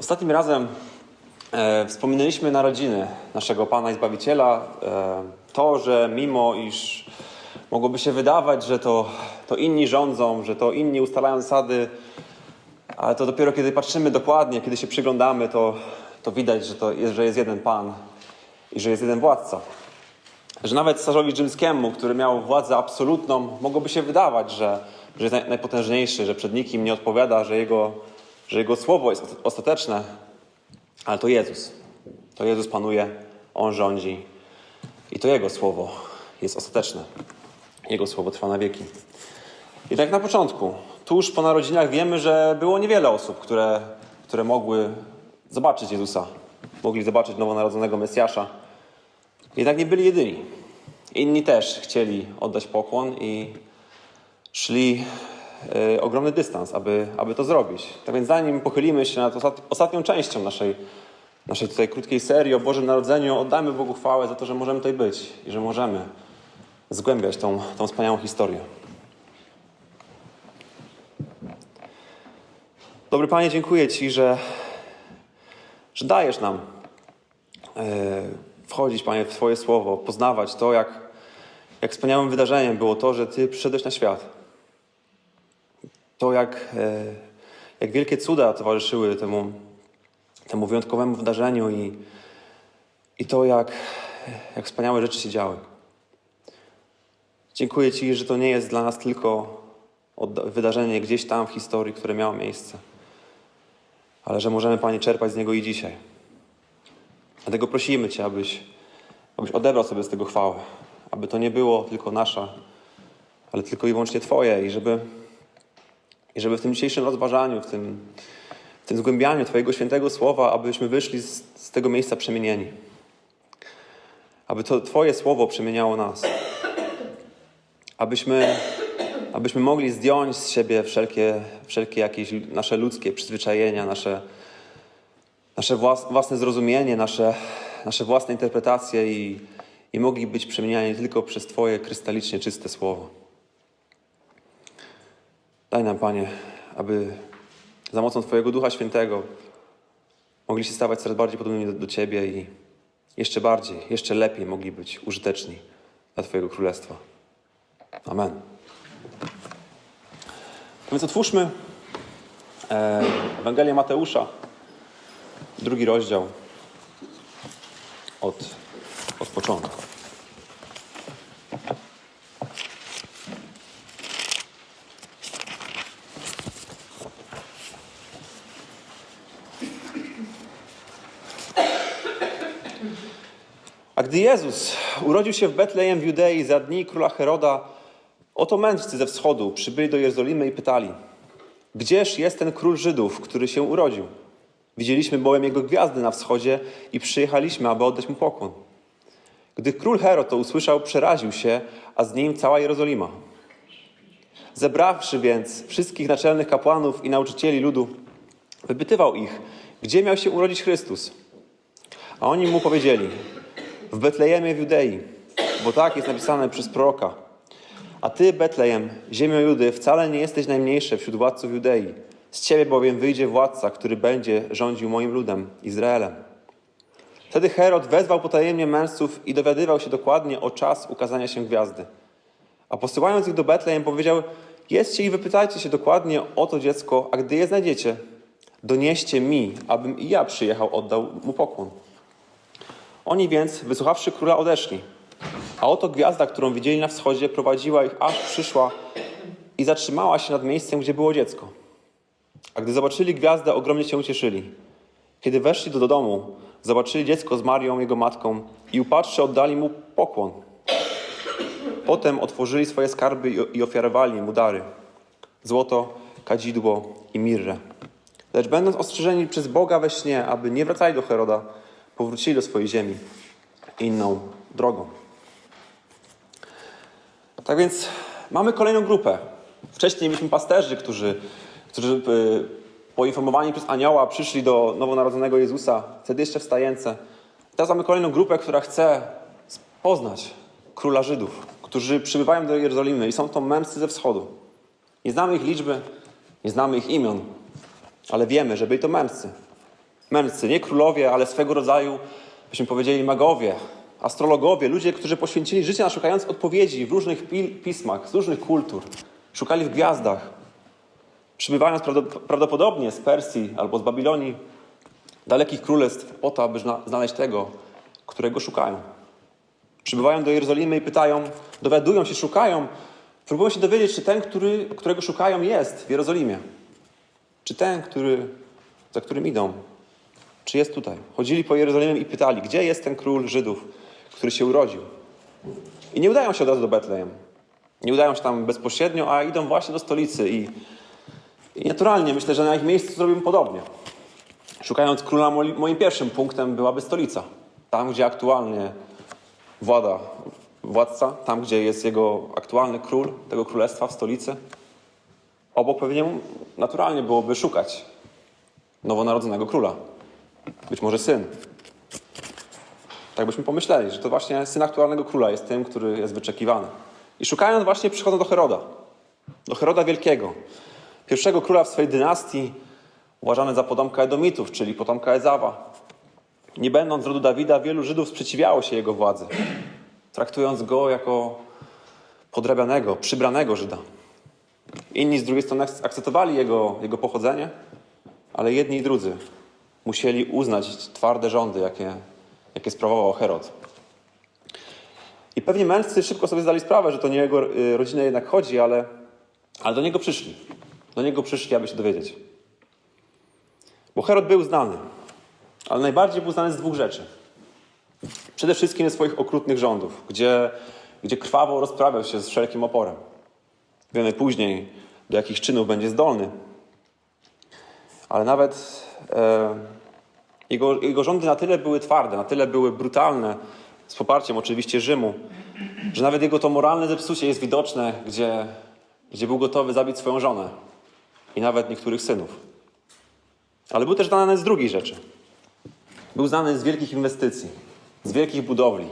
Ostatnim razem e, wspominaliśmy narodziny naszego Pana i Zbawiciela. E, to, że mimo iż mogłoby się wydawać, że to, to inni rządzą, że to inni ustalają zasady, ale to dopiero kiedy patrzymy dokładnie, kiedy się przyglądamy, to, to widać, że, to jest, że jest jeden Pan i że jest jeden władca. Że nawet Cesarzowi Rzymskiemu, który miał władzę absolutną, mogłoby się wydawać, że, że jest naj- najpotężniejszy, że przed nikim nie odpowiada, że jego, że jego słowo jest ostateczne. Ale to Jezus. To Jezus panuje, On rządzi i to Jego słowo jest ostateczne. Jego słowo trwa na wieki. I tak na początku, tuż po narodzinach wiemy, że było niewiele osób, które, które mogły zobaczyć Jezusa. Mogli zobaczyć nowonarodzonego Mesjasza. Jednak nie byli jedyni. Inni też chcieli oddać pokłon i szli e, ogromny dystans, aby, aby to zrobić. Tak więc zanim pochylimy się nad ostat- ostatnią częścią naszej, naszej tutaj krótkiej serii o Bożym Narodzeniu, oddajmy Bogu chwałę za to, że możemy tutaj być i że możemy zgłębiać tą, tą wspaniałą historię. Dobry Panie, dziękuję Ci, że, że dajesz nam e, wchodzić, Panie, w Twoje słowo, poznawać to, jak, jak wspaniałym wydarzeniem było to, że Ty przyszedłeś na świat. To, jak, e, jak wielkie cuda towarzyszyły temu, temu wyjątkowemu wydarzeniu i, i to, jak, jak wspaniałe rzeczy się działy. Dziękuję Ci, że to nie jest dla nas tylko wydarzenie gdzieś tam w historii, które miało miejsce, ale że możemy, Panie, czerpać z niego i dzisiaj. Dlatego prosimy Cię, abyś, abyś odebrał sobie z tego chwałę, aby to nie było tylko nasza, ale tylko i wyłącznie Twoje i żeby, i żeby w tym dzisiejszym rozważaniu, w tym, w tym zgłębianiu Twojego świętego słowa, abyśmy wyszli z, z tego miejsca przemienieni. Aby to Twoje słowo przemieniało nas. Abyśmy, abyśmy mogli zdjąć z siebie wszelkie, wszelkie jakieś nasze ludzkie przyzwyczajenia, nasze, nasze włas- własne zrozumienie, nasze, nasze własne interpretacje i, i mogli być przemieniani tylko przez Twoje krystalicznie czyste słowo. Daj nam, Panie, aby za mocą Twojego Ducha Świętego mogli się stawać coraz bardziej podobnymi do, do Ciebie i jeszcze bardziej, jeszcze lepiej mogli być użyteczni dla Twojego Królestwa. Amen. A więc otwórzmy e, Ewangelię Mateusza, drugi rozdział od, od początku. Gdy Jezus urodził się w Betlejem w Judei za dni króla Heroda, oto mędrcy ze wschodu przybyli do Jerozolimy i pytali: Gdzież jest ten król Żydów, który się urodził? Widzieliśmy bowiem jego gwiazdy na wschodzie i przyjechaliśmy, aby oddać mu pokłon. Gdy król Herod to usłyszał, przeraził się, a z nim cała Jerozolima. Zebrawszy więc wszystkich naczelnych kapłanów i nauczycieli ludu, wypytywał ich, gdzie miał się urodzić Chrystus. A oni mu powiedzieli: W Betlejemie w Judei, bo tak jest napisane przez proroka. A ty, Betlejem, ziemio Judy, wcale nie jesteś najmniejszy wśród władców Judei. Z ciebie bowiem wyjdzie władca, który będzie rządził moim ludem, Izraelem. Wtedy Herod wezwał potajemnie mężców i dowiadywał się dokładnie o czas ukazania się gwiazdy. A posyłając ich do Betlejem, powiedział: Jedźcie i wypytajcie się dokładnie o to dziecko, a gdy je znajdziecie, donieście mi, abym i ja przyjechał, oddał mu pokłon. Oni więc, wysłuchawszy króla, odeszli. A oto gwiazda, którą widzieli na wschodzie, prowadziła ich, aż przyszła i zatrzymała się nad miejscem, gdzie było dziecko. A gdy zobaczyli gwiazdę, ogromnie się ucieszyli. Kiedy weszli do, do domu, zobaczyli dziecko z Marią, jego matką i upatrzcie oddali mu pokłon. Potem otworzyli swoje skarby i, ofiarowali mu dary. Złoto, kadzidło i mirrę. Lecz będąc ostrzeżeni przez Boga we śnie, aby nie wracali do Heroda, powrócili do swojej ziemi inną drogą. Tak więc mamy kolejną grupę. Wcześniej mieliśmy pasterzy, którzy, którzy y, poinformowani przez anioła przyszli do nowonarodzonego Jezusa, wtedy jeszcze wstające. Teraz mamy kolejną grupę, która chce poznać króla Żydów, którzy przybywają do Jerozolimy i są to męscy ze wschodu. Nie znamy ich liczby, nie znamy ich imion, ale wiemy, że byli to męscy. Mędrcy, nie królowie, ale swego rodzaju, byśmy powiedzieli, magowie, astrologowie, ludzie, którzy poświęcili życie szukając odpowiedzi w różnych pismach, z różnych kultur. Szukali w gwiazdach. Przybywając prawdop- prawdopodobnie z Persji albo z Babilonii, dalekich królestw, po to, aby zna- znaleźć tego, którego szukają. Przybywają do Jerozolimy i pytają, dowiadują się, szukają, próbują się dowiedzieć, czy ten, który, którego szukają, jest w Jerozolimie. Czy ten, który, za którym idą, czy jest tutaj? Chodzili po Jerozolimie i pytali, gdzie jest ten król Żydów, który się urodził. I nie udają się od razu do Betlejem. Nie udają się tam bezpośrednio, a idą właśnie do stolicy. I, i naturalnie myślę, że na ich miejscu zrobimy podobnie. Szukając króla, moi- moim pierwszym punktem byłaby stolica. Tam, gdzie aktualnie włada władca, tam, gdzie jest jego aktualny król tego królestwa w stolicy. Obok pewnie naturalnie byłoby szukać nowonarodzonego króla. Być może syn. Tak byśmy pomyśleli, że to właśnie syn aktualnego króla jest tym, który jest wyczekiwany. I szukając właśnie przychodzą do Heroda. Do Heroda Wielkiego. Pierwszego króla w swojej dynastii, uważany za potomka Edomitów, czyli potomka Ezawa. Nie będąc rodu Dawida, wielu Żydów sprzeciwiało się jego władzy, traktując go jako podrabianego, przybranego Żyda. Inni z drugiej strony ak- akceptowali jego, jego pochodzenie, ale jedni i drudzy musieli uznać twarde rządy, jakie, jakie sprawował Herod. I pewnie mędrcy szybko sobie zdali sprawę, że to nie jego y, rodzinę jednak chodzi, ale, ale do niego przyszli. Do niego przyszli, aby się dowiedzieć. Bo Herod był znany, ale najbardziej był znany z dwóch rzeczy. Przede wszystkim ze swoich okrutnych rządów, gdzie, gdzie krwawo rozprawiał się z wszelkim oporem. Wiemy później, do jakich czynów będzie zdolny. Ale nawet jego, jego rządy na tyle były twarde, na tyle były brutalne, z poparciem oczywiście Rzymu, że nawet jego to moralne zepsucie jest widoczne, gdzie, gdzie był gotowy zabić swoją żonę i nawet niektórych synów. Ale był też znany z drugiej rzeczy. Był znany z wielkich inwestycji, z wielkich budowli.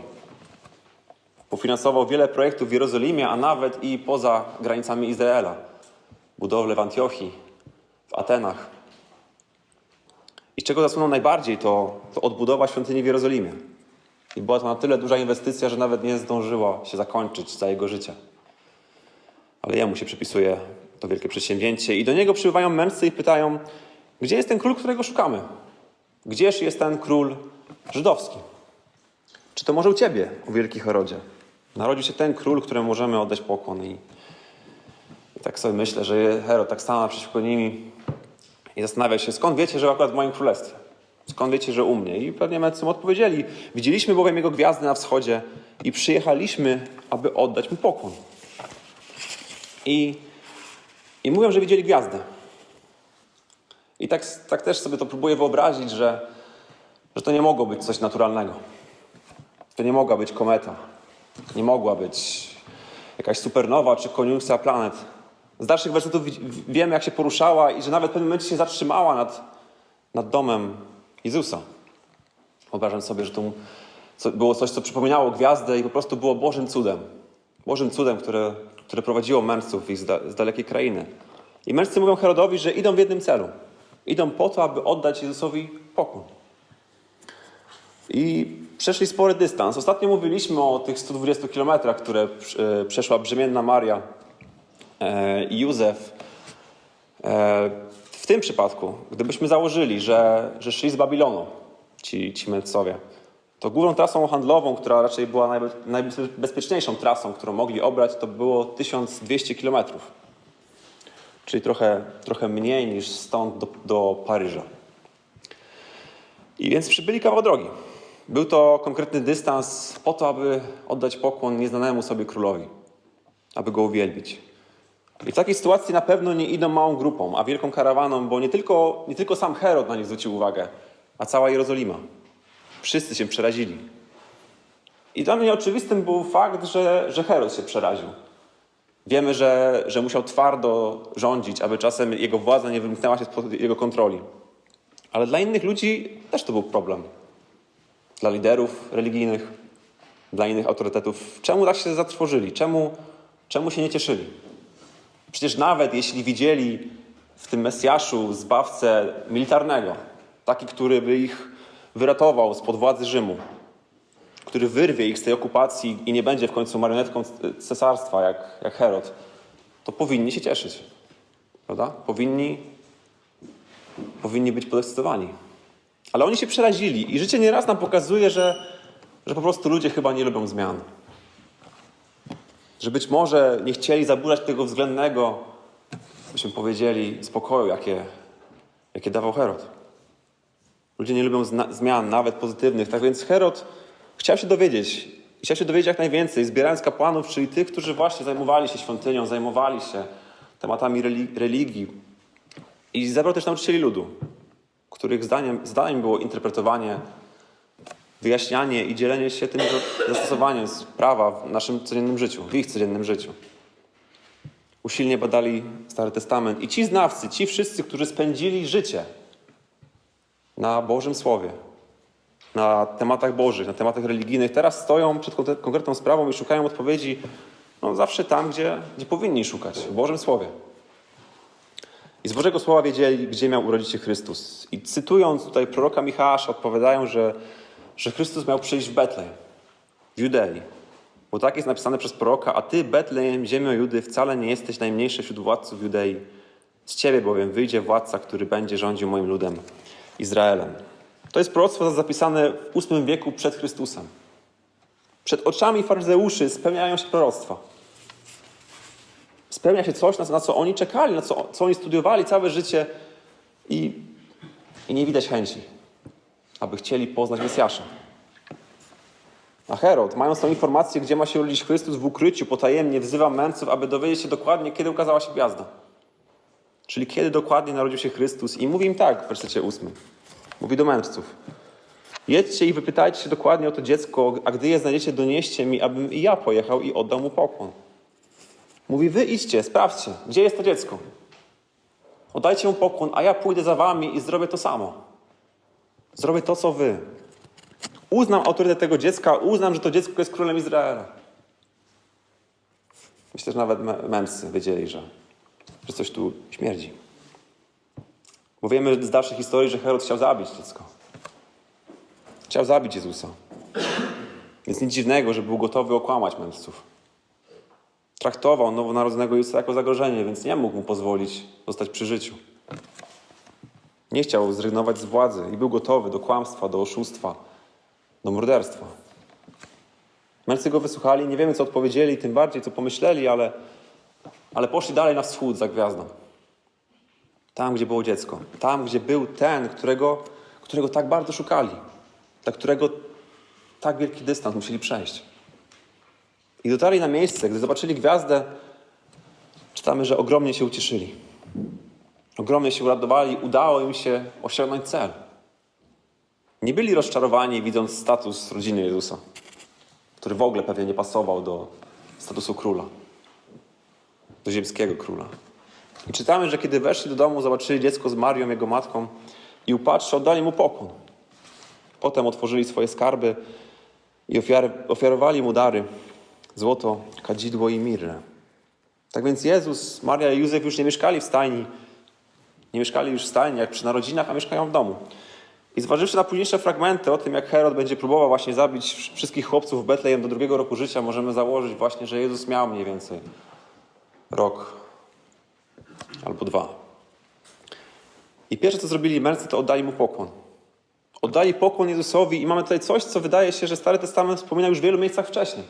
Pofinansował wiele projektów w Jerozolimie, a nawet i poza granicami Izraela. Budowle w Antiochii, w Atenach. I czego zasłynął najbardziej, to, to odbudowa świątyni w Jerozolimie. I była to na tyle duża inwestycja, że nawet nie zdążyła się zakończyć za jego życia. Ale jemu się przypisuje to wielkie przedsięwzięcie. I do niego przybywają mędrcy i pytają, gdzie jest ten król, którego szukamy? Gdzież jest ten król żydowski? Czy to może u ciebie, u wielki Herodzie? Narodził się ten król, któremu możemy oddać pokłon. I, i tak sobie myślę, że Herod tak stanął przeciwko nimi i zastanawia się, skąd wiecie, że akurat w moim królestwie? Skąd wiecie, że u mnie? I pewnie mędrcy mu odpowiedzieli. Widzieliśmy bowiem jego gwiazdy na wschodzie i przyjechaliśmy, aby oddać mu pokłon. I, i mówią, że widzieli gwiazdę. I tak, tak też sobie to próbuję wyobrazić, że, że to nie mogło być coś naturalnego. To nie mogła być kometa. Nie mogła być jakaś supernowa czy koniunkcja planet. Z dalszych wersetów wi- wiemy, jak się poruszała i że nawet w pewnym momencie się zatrzymała nad, nad domem Jezusa. Wyobrażam sobie, że to było coś, co przypominało gwiazdę i po prostu było Bożym cudem. Bożym cudem, które, które prowadziło mędrców ich z, da, z dalekiej krainy. I mędrcy mówią Herodowi, że idą w jednym celu. Idą po to, aby oddać Jezusowi pokój. I przeszli spory dystans. Ostatnio mówiliśmy o tych 120 kilometrach, które e, przeszła brzemienna Maria Józef. E, W tym przypadku, gdybyśmy założyli, że, że szli z Babilonu, ci, ci mędrcowie, to główną trasą handlową, która raczej była najbe- najbezpieczniejszą trasą, którą mogli obrać, to było 1200 kilometrów. Czyli trochę, trochę mniej niż stąd do, do Paryża. I więc przybyli kawał drogi. Był to konkretny dystans po to, aby oddać pokłon nieznanemu sobie królowi, aby go uwielbić. I w takiej sytuacji na pewno nie idą małą grupą, a wielką karawaną, bo nie tylko, nie tylko sam Herod na nich zwrócił uwagę, a cała Jerozolima. Wszyscy się przerazili. I dla mnie oczywistym był fakt, że, że Herod się przeraził. Wiemy, że, że musiał twardo rządzić, aby czasem jego władza nie wymknęła się spod jego kontroli. Ale dla innych ludzi też to był problem. Dla liderów religijnych, dla innych autorytetów. Czemu tak się zatrwożyli? Czemu, czemu się nie cieszyli? Przecież nawet jeśli widzieli w tym Mesjaszu zbawcę militarnego, Taki, który by ich wyratował spod władzy Rzymu. Który wyrwie ich z tej okupacji i nie będzie w końcu marionetką cesarstwa, jak, jak Herod. To powinni się cieszyć. Prawda? Powinni, powinni być podekscytowani. Ale oni się przerazili i życie nieraz nam pokazuje, że, że po prostu ludzie chyba nie lubią zmian. Że być może nie chcieli zaburzać tego względnego, byśmy powiedzieli, spokoju, jakie, jakie dawał Herod. Ludzie nie lubią zmian, nawet pozytywnych. Tak więc Herod chciał się dowiedzieć. Chciał się dowiedzieć jak najwięcej, zbierając kapłanów, czyli tych, którzy właśnie zajmowali się świątynią, zajmowali się tematami reli- religii. I zebrał też nauczycieli ludu, których zdaniem, zdaniem było interpretowanie, wyjaśnianie i dzielenie się tym zastosowaniem z prawa w naszym codziennym życiu, w ich codziennym życiu. Usilnie badali Stary Testament i ci znawcy, ci wszyscy, którzy spędzili życie na Bożym Słowie, na tematach bożych, na tematach religijnych, teraz stoją przed konkre- konkretną sprawą i szukają odpowiedzi no, zawsze tam, gdzie, gdzie powinni szukać, w Bożym Słowie. I z Bożego Słowa wiedzieli, gdzie miał urodzić się Chrystus. I cytując tutaj proroka Michała, odpowiadają, że, że Chrystus miał przyjść w Betlejem, w Judei. Bo tak jest napisane przez proroka, a ty, Betlejem, ziemio Judy, wcale nie jesteś najmniejszy wśród władców Judei. Z ciebie bowiem wyjdzie władca, który będzie rządził moim ludem, Izraelem. To jest proroctwo zapisane w VIII wieku przed Chrystusem. Przed oczami faryzeuszy spełniają się proroctwa. Spełnia się coś, na co oni czekali, na co, co oni studiowali całe życie i, i nie widać chęci, aby chcieli poznać Mesjasza. A Herod, mając tą informację, gdzie ma się urodzić Chrystus w ukryciu, potajemnie wzywa mędrców, aby dowiedzieć się dokładnie, kiedy ukazała się gwiazda. Czyli kiedy dokładnie narodził się Chrystus. I mówi im tak w wersecie ósmym. Mówi do mędrców. Jedźcie i wypytajcie się dokładnie o to dziecko, a gdy je znajdziecie, donieście mi, abym i ja pojechał i oddał mu pokłon. Mówi, wy idźcie, sprawdźcie, gdzie jest to dziecko. Oddajcie mu pokłon, a ja pójdę za wami i zrobię to samo. Zrobię to, co wy. Uznam autorytet tego dziecka, uznam, że to dziecko jest królem Izraela. Myślę, że nawet mędrcy wiedzieli, że, że coś tu śmierdzi. Bo wiemy z dalszej historii, że Herod chciał zabić dziecko. Chciał zabić Jezusa. Więc nic dziwnego, że był gotowy okłamać mędrców. Traktował nowonarodzonego Jezusa jako zagrożenie, więc nie mógł mu pozwolić zostać przy życiu. Nie chciał zrezygnować z władzy i był gotowy do kłamstwa, do oszustwa, do morderstwa. Mędrcy go wysłuchali, nie wiemy co odpowiedzieli, tym bardziej co pomyśleli, ale, ale poszli dalej na wschód za gwiazdą. Tam, gdzie było dziecko. Tam, gdzie był ten, którego, którego tak bardzo szukali. Dla którego tak wielki dystans musieli przejść. I dotarli na miejsce, gdy zobaczyli gwiazdę, czytamy, że ogromnie się ucieszyli. Ogromnie się uradowali, udało im się osiągnąć cel. Nie byli rozczarowani, widząc status rodziny Jezusa, który w ogóle pewnie nie pasował do statusu króla, do ziemskiego króla. I czytamy, że kiedy weszli do domu, zobaczyli dziecko z Marią, jego matką i upatrzę, oddali mu pokłon. Potem otworzyli swoje skarby i ofiary, ofiarowali mu dary, złoto, kadzidło i mirrę. Tak więc Jezus, Maria i Józef już nie mieszkali w stajni, nie mieszkali już w stajni jak przy narodzinach, a mieszkają w domu. I zważywszy na późniejsze fragmenty o tym, jak Herod będzie próbował właśnie zabić wszystkich chłopców w Betlejem do drugiego roku życia, możemy założyć właśnie, że Jezus miał mniej więcej rok albo dwa. I pierwsze, co zrobili mędrcy, to oddali mu pokłon. Oddali pokłon Jezusowi i mamy tutaj coś, co wydaje się, że Stary Testament wspomina już w wielu miejscach wcześniej.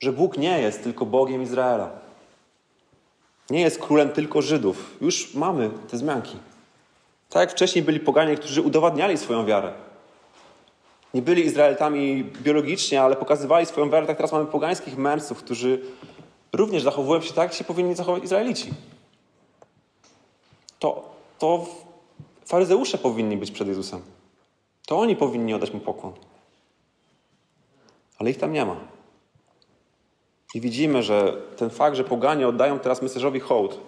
Że Bóg nie jest tylko Bogiem Izraela. Nie jest królem tylko Żydów. Już mamy te zmianki. Tak jak wcześniej byli poganie, którzy udowadniali swoją wiarę. Nie byli Izraelitami biologicznie, ale pokazywali swoją wiarę. Tak teraz mamy pogańskich mędrców, którzy również zachowują się tak, jak się powinni zachować Izraelici. To, to faryzeusze powinni być przed Jezusem. To oni powinni oddać mu pokłon. Ale ich tam nie ma. I widzimy, że ten fakt, że poganie oddają teraz mesarzowi hołd,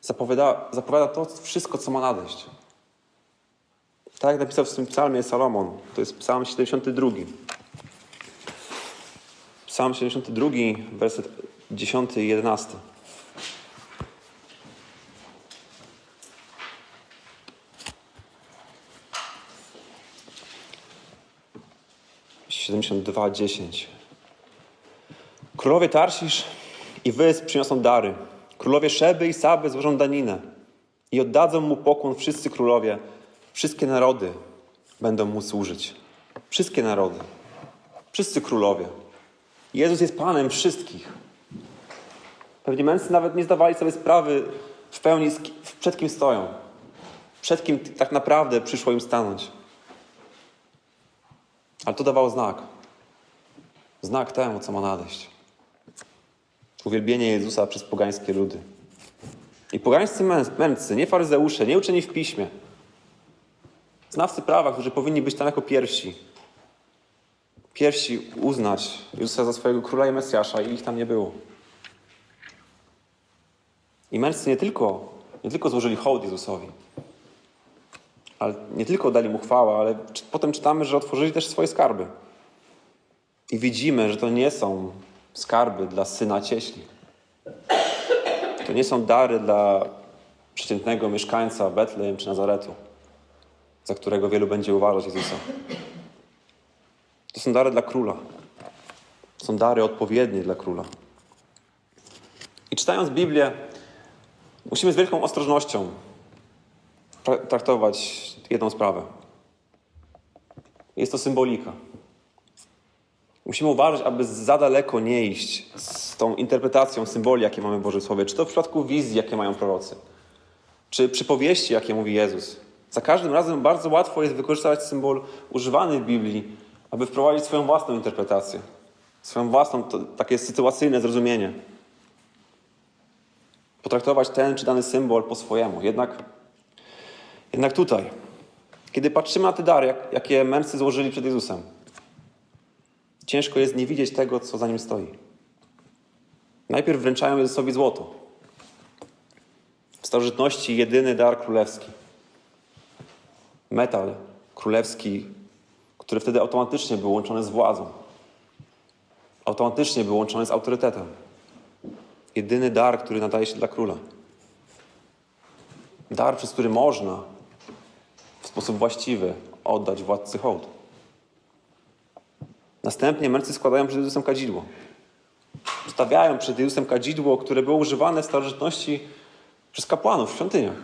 zapowiada, zapowiada to wszystko, co ma nadejść. Tak jak napisał w tym psalmie Salomon, to jest psalm 72. Psalm 72, werset 10 i 11. Siedemdziesiąt dwa, dziesięć. Królowie Tarsisz i Wysp przyniosą dary. Królowie Szeby i Saby złożą daninę. I oddadzą mu pokłon wszyscy królowie. Wszystkie narody będą mu służyć. Wszystkie narody. Wszyscy królowie. Jezus jest Panem wszystkich. Pewnie mędrcy nawet nie zdawali sobie sprawy w pełni, przed kim stoją. Przed kim tak naprawdę przyszło im stanąć. Ale to dawało znak. Znak temu, co ma nadejść. Uwielbienie Jezusa przez pogańskie ludy. I pogańscy mę- mędrcy, nie faryzeusze, nie uczeni w piśmie, znawcy prawa, którzy powinni być tam jako pierwsi, pierwsi uznać Jezusa za swojego króla i Mesjasza i ich tam nie było. I mędrcy nie tylko, nie tylko złożyli hołd Jezusowi, ale nie tylko dali mu chwałę, ale potem czytamy, że otworzyli też swoje skarby. I widzimy, że to nie są skarby dla syna cieśli. To nie są dary dla przeciętnego mieszkańca Betlejem czy Nazaretu, za którego wielu będzie uważać Jezusa. To są dary dla króla. Są dary odpowiednie dla króla. I czytając Biblię, musimy z wielką ostrożnością tra- traktować jedną sprawę. Jest to symbolika. Musimy uważać, aby za daleko nie iść z tą interpretacją symboli, jakie mamy w Bożym Słowie. Czy to w przypadku wizji, jakie mają prorocy, czy przypowieści, jakie mówi Jezus. Za każdym razem bardzo łatwo jest wykorzystać symbol używany w Biblii, aby wprowadzić swoją własną interpretację, swoją własną, takie sytuacyjne zrozumienie. Potraktować ten czy dany symbol po swojemu. Jednak, jednak tutaj, kiedy patrzymy na te dary, jak, jakie mędrcy złożyli przed Jezusem, ciężko jest nie widzieć tego, co za nim stoi. Najpierw wręczają Jezusowi złoto. W starożytności jedyny dar królewski. Metal królewski, który wtedy automatycznie był łączony z władzą. Automatycznie był łączony z autorytetem. Jedyny dar, który nadaje się dla króla. Dar, przez który można w sposób właściwy oddać władcy hołd. Następnie mędrcy składają przed Jezusem kadzidło. Stawiają przed Jezusem kadzidło, które było używane w starożytności przez kapłanów w świątyniach.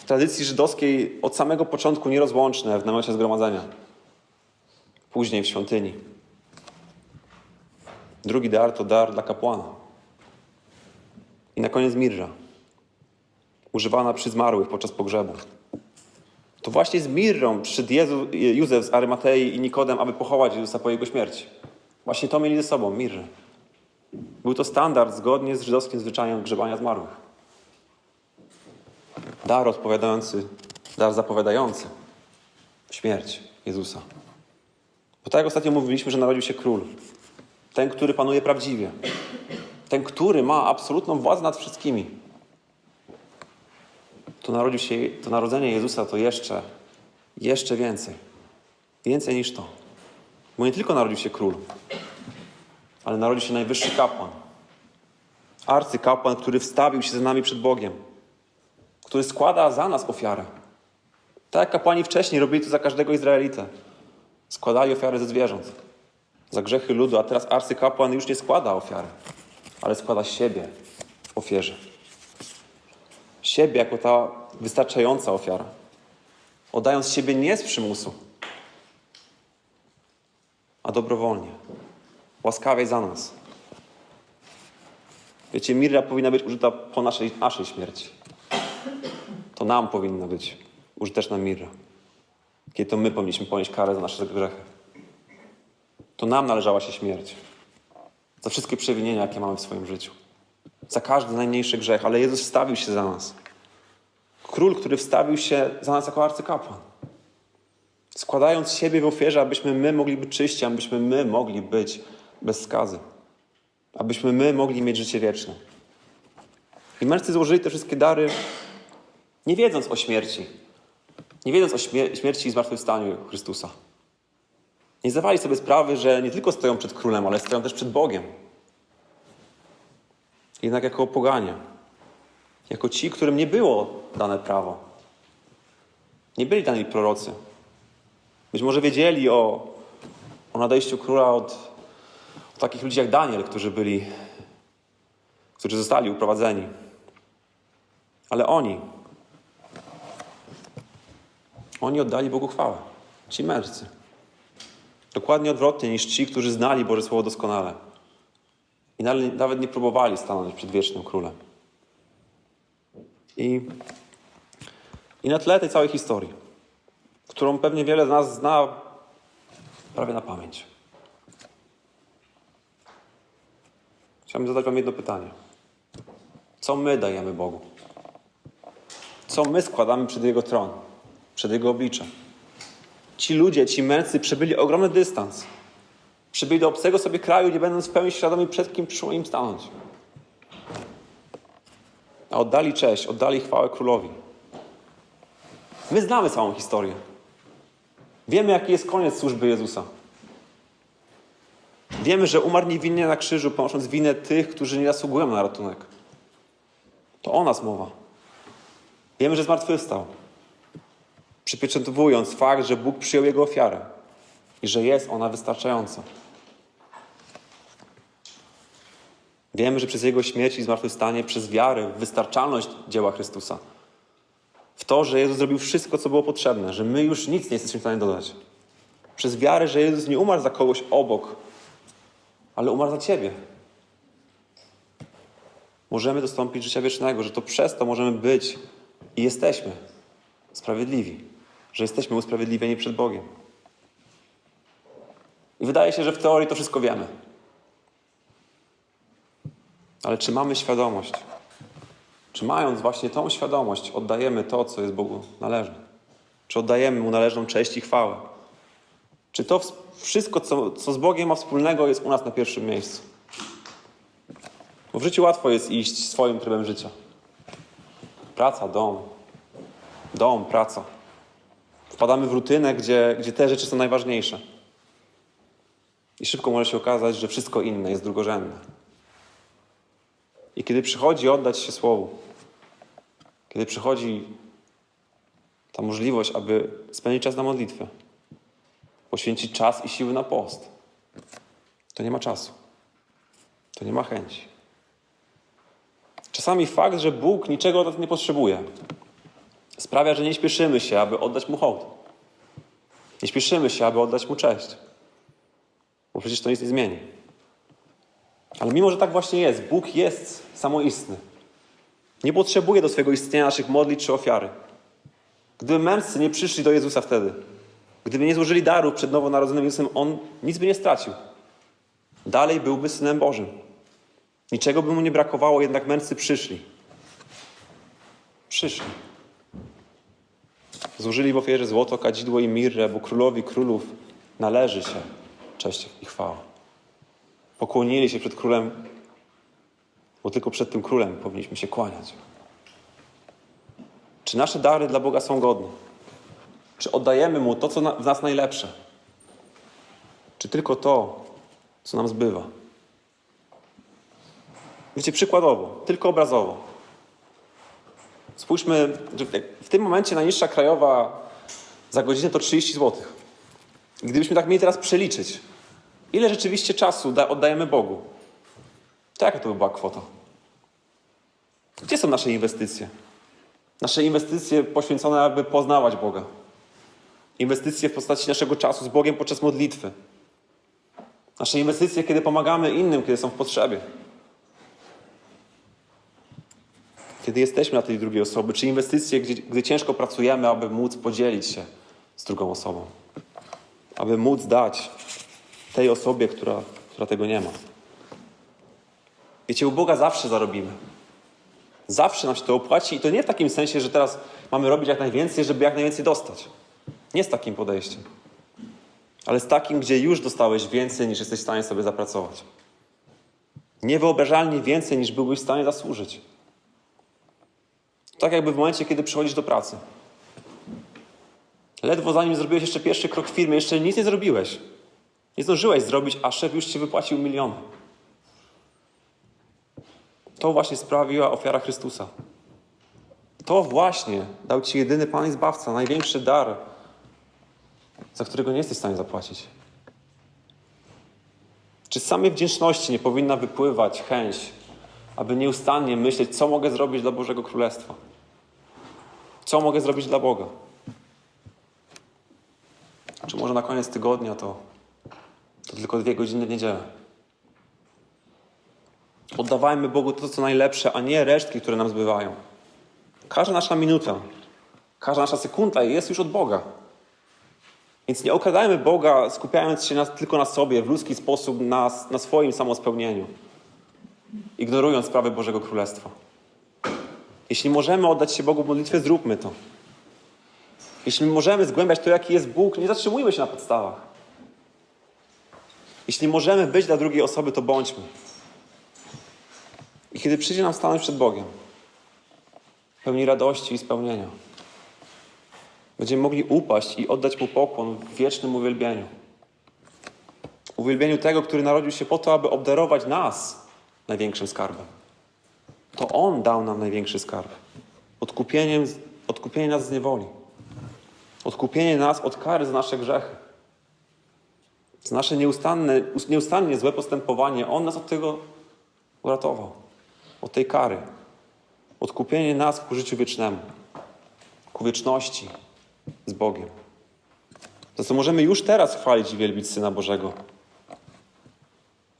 W tradycji żydowskiej od samego początku nierozłączne w namiocie zgromadzenia. Później w świątyni. Drugi dar to dar dla kapłana. I na koniec mirra. Używana przy zmarłych podczas pogrzebu. To właśnie z mirrą przyszedł Jezu, Józef z Arymatei i Nikodem, aby pochować Jezusa po jego śmierci. Właśnie to mieli ze sobą, mirrę. Był to standard zgodnie z żydowskim zwyczajem grzebania zmarłych. Dar odpowiadający, dar zapowiadający śmierć Jezusa. Bo tak jak ostatnio mówiliśmy, że narodził się król. Ten, który panuje prawdziwie. Ten, który ma absolutną władzę nad wszystkimi. To, narodził się, to narodzenie Jezusa to jeszcze, jeszcze więcej. Więcej niż to. Bo nie tylko narodził się król, ale narodził się najwyższy kapłan. Arcykapłan, który wstawił się za nami przed Bogiem. Który składa za nas ofiarę. Tak jak kapłani wcześniej robili to za każdego Izraelitę. Składali ofiary ze zwierząt. Za grzechy ludu, a teraz arcykapłan już nie składa ofiary, ale składa siebie w ofierze. Siebie jako ta wystarczająca ofiara. Oddając siebie nie z przymusu, a dobrowolnie. Łaskawie za nas. Wiecie, mirra powinna być użyta po naszej, naszej śmierci. To nam powinna być użyteczna mirra. Kiedy to my powinniśmy ponieść karę za nasze grzechy. To nam należała się śmierć. Za wszystkie przewinienia, jakie mamy w swoim życiu. Za każdy najmniejszy grzech, ale Jezus wstawił się za nas. Król, który wstawił się za nas jako arcykapłan. Składając siebie w ofierze, abyśmy my mogli być czyści, abyśmy my mogli być bez skazy. Abyśmy my mogli mieć życie wieczne. I mężczyźni złożyli te wszystkie dary, nie wiedząc o śmierci. Nie wiedząc o śmier- śmierci i zmartwychwstaniu Chrystusa. Nie zdawali sobie sprawy, że nie tylko stoją przed królem, ale stoją też przed Bogiem. Jednak jako poganie, jako ci, którym nie było dane prawo. Nie byli dani prorocy. Być może wiedzieli o, o nadejściu króla od, od takich ludzi jak Daniel, którzy byli, którzy zostali uprowadzeni. Ale oni, oni oddali Bogu chwałę. Ci mędrcy. Dokładnie odwrotnie niż ci, którzy znali Boże Słowo doskonale. I nawet- nie próbowali stanąć przed wiecznym królem. I, I na tle tej całej historii, którą pewnie wiele z nas zna prawie na pamięć. Chciałbym zadać Wam jedno pytanie. Co my dajemy Bogu? Co my składamy przed Jego tron, przed Jego oblicze? Ci ludzie, ci mędrcy przebyli ogromny dystans. Przybyli do obcego sobie kraju, nie będąc w pełni świadomi, przed kim przyszło im stanąć. A oddali cześć, oddali chwałę królowi. My znamy całą historię. Wiemy, jaki jest koniec służby Jezusa. Wiemy, że umarł niewinnie na krzyżu, ponosząc winę tych, którzy nie zasługują na ratunek. To o nas mowa. Wiemy, że zmartwychwstał, przypieczętowując fakt, że Bóg przyjął jego ofiarę i że jest ona wystarczająca. Wiemy, że przez Jego śmierć i zmartwychwstanie, przez wiarę wystarczalność dzieła Chrystusa, w to, że Jezus zrobił wszystko, co było potrzebne, że my już nic nie jesteśmy w stanie dodać. Przez wiarę, że Jezus nie umarł za kogoś obok, ale umarł za Ciebie. Możemy dostąpić życia wiecznego, że to przez to możemy być i jesteśmy sprawiedliwi, że jesteśmy usprawiedliwieni przed Bogiem. I wydaje się, że w teorii to wszystko wiemy. Ale czy mamy świadomość? Czy mając właśnie tą świadomość, oddajemy to, co jest Bogu należne? Czy oddajemy Mu należną cześć i chwałę? Czy to ws- wszystko, co, co z Bogiem ma wspólnego, jest u nas na pierwszym miejscu? Bo w życiu łatwo jest iść swoim trybem życia. Praca, dom. Dom, praca. Wpadamy w rutynę, gdzie, gdzie te rzeczy są najważniejsze. I szybko może się okazać, że wszystko inne jest drugorzędne. I kiedy przychodzi oddać się Słowu, kiedy przychodzi ta możliwość, aby spędzić czas na modlitwę, poświęcić czas i siły na post, to nie ma czasu. To nie ma chęci. Czasami fakt, że Bóg niczego od nas nie potrzebuje, sprawia, że nie śpieszymy się, aby oddać Mu hołd. Nie śpieszymy się, aby oddać Mu cześć. Bo przecież to nic nie zmieni. Ale mimo, że tak właśnie jest, Bóg jest samoistny. Nie potrzebuje do swojego istnienia naszych modlitw czy ofiary. Gdyby mędrcy nie przyszli do Jezusa wtedy, gdyby nie złożyli darów przed nowonarodzonym Jezusem, On nic by nie stracił. Dalej byłby Synem Bożym. Niczego by Mu nie brakowało, jednak mędrcy przyszli. Przyszli. Złożyli w ofierze złoto, kadzidło i mirrę, bo królowi królów należy się cześć i chwała. Pokłonili się przed królem, bo tylko przed tym królem powinniśmy się kłaniać. Czy nasze dary dla Boga są godne? Czy oddajemy Mu to, co w nas najlepsze? Czy tylko to, co nam zbywa? Wiecie, przykładowo, tylko obrazowo. Spójrzmy, że w tym momencie najniższa krajowa za godzinę to 30 zł. Gdybyśmy tak mieli teraz przeliczyć, ile rzeczywiście czasu da, oddajemy Bogu, to jaka to by była kwota? Gdzie są nasze inwestycje? Nasze inwestycje poświęcone, aby poznawać Boga. Inwestycje w postaci naszego czasu z Bogiem podczas modlitwy. Nasze inwestycje, kiedy pomagamy innym, kiedy są w potrzebie. Kiedy jesteśmy na tej drugiej osoby, czy inwestycje, gdzie, gdy ciężko pracujemy, aby móc podzielić się z drugą osobą. Aby móc dać tej osobie, która, która tego nie ma. Wiecie, u Boga zawsze zarobimy. Zawsze nam się to opłaci i to nie w takim sensie, że teraz mamy robić jak najwięcej, żeby jak najwięcej dostać. Nie z takim podejściem. Ale z takim, gdzie już dostałeś więcej, niż jesteś w stanie sobie zapracować. Niewyobrażalnie więcej, niż byłbyś w stanie zasłużyć. Tak jakby w momencie, kiedy przychodzisz do pracy. Ledwo zanim zrobiłeś jeszcze pierwszy krok w firmie, jeszcze nic nie zrobiłeś. Nie zdążyłeś zrobić, a szef już ci wypłacił miliony. To właśnie sprawiła ofiara Chrystusa. To właśnie dał ci jedyny Pan i Zbawca, największy dar, za którego nie jesteś w stanie zapłacić? Czy z samej wdzięczności nie powinna wypływać chęć, aby nieustannie myśleć, co mogę zrobić dla Bożego Królestwa? Co mogę zrobić dla Boga? Czy może na koniec tygodnia to, to tylko dwie godziny w niedzielę? Oddawajmy Bogu to, co najlepsze, a nie resztki, które nam zbywają. Każda nasza minuta, każda nasza sekunda jest już od Boga. Więc nie okradajmy Boga, skupiając się na, tylko na sobie, w ludzki sposób, na, na swoim samospełnieniu, ignorując sprawy Bożego Królestwa. Jeśli możemy oddać się Bogu w modlitwie, zróbmy to. Jeśli możemy zgłębiać to, jaki jest Bóg, nie zatrzymujmy się na podstawach. Jeśli możemy być dla drugiej osoby, to bądźmy. I kiedy przyjdzie nam stanąć przed Bogiem, pełni radości i spełnienia, będziemy mogli upaść i oddać Mu pokłon w wiecznym uwielbieniu. Uwielbieniu tego, który narodził się po to, aby obdarować nas największym skarbem. To On dał nam największy skarb. Odkupieniem, odkupienie nas z niewoli. Odkupienie nas od kary za nasze grzechy. Za nasze nieustanne, nieustannie złe postępowanie. On nas od tego uratował. Od tej kary. Odkupienie nas ku życiu wiecznemu. Ku wieczności z Bogiem. Za co możemy już teraz chwalić i wielbić Syna Bożego.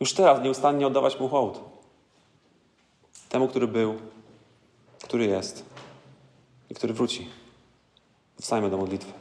Już teraz nieustannie oddawać Mu hołd. Temu, który był, który jest i który wróci. Wstajmy do modlitwy.